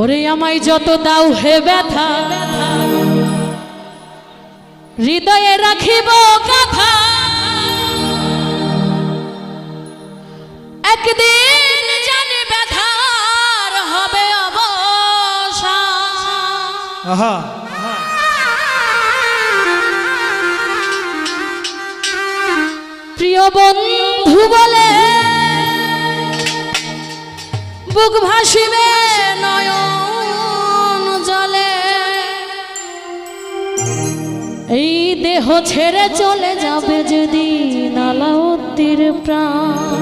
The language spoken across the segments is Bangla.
ওরে আমায় যত দাও হে ব্যথা। হৃদয়ে রাখিব কথা একদিন জানি ব্যথার হবে অবসান আহা। প্রিয় বন্ধু বলে বুক ভাসিবে দেহ ছেড়ে চলে যাবে যদি নালাউদ্দির প্রাণ।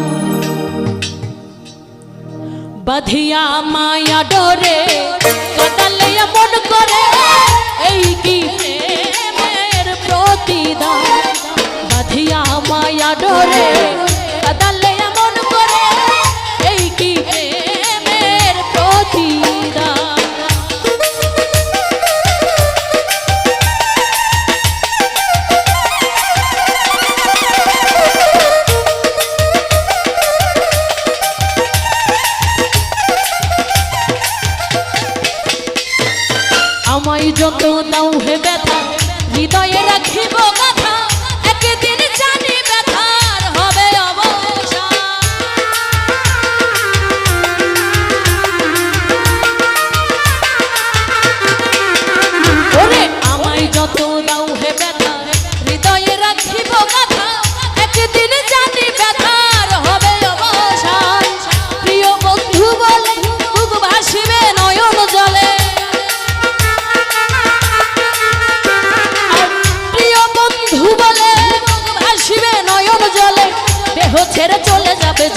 বাধিয়া মায়া ডরে, কাটালে মন করে, এই কি প্রেমের প্রতিদান? বাধিয়া মায়া ডরে আমায় যত দাও হে ব্যথা হৃদয়ে রাখিব কথা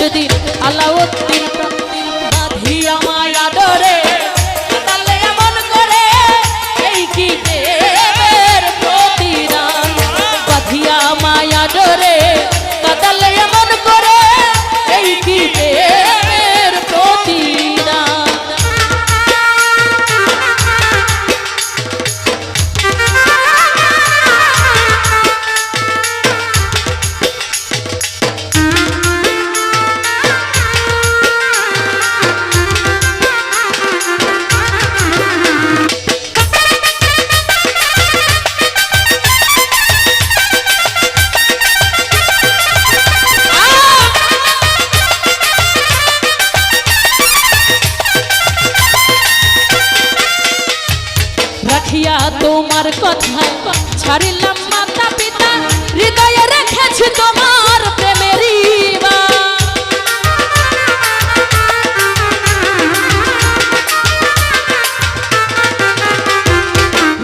যদি আলাউদ্দিন রাখিয়া তোমার কথা ছাড়িলাম মাতা পিতা। হৃদয়ে রেখেছি তোমার প্রেমের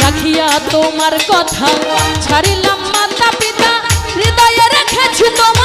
রাখিয়া তোমার কথা ছাড়িলাম মাতা পিতা। হৃদয়ে রেখেছি তোমার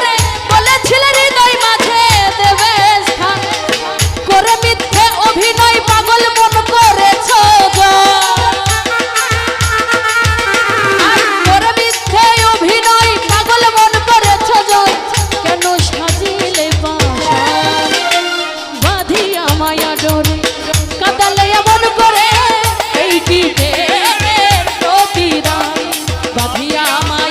আমায়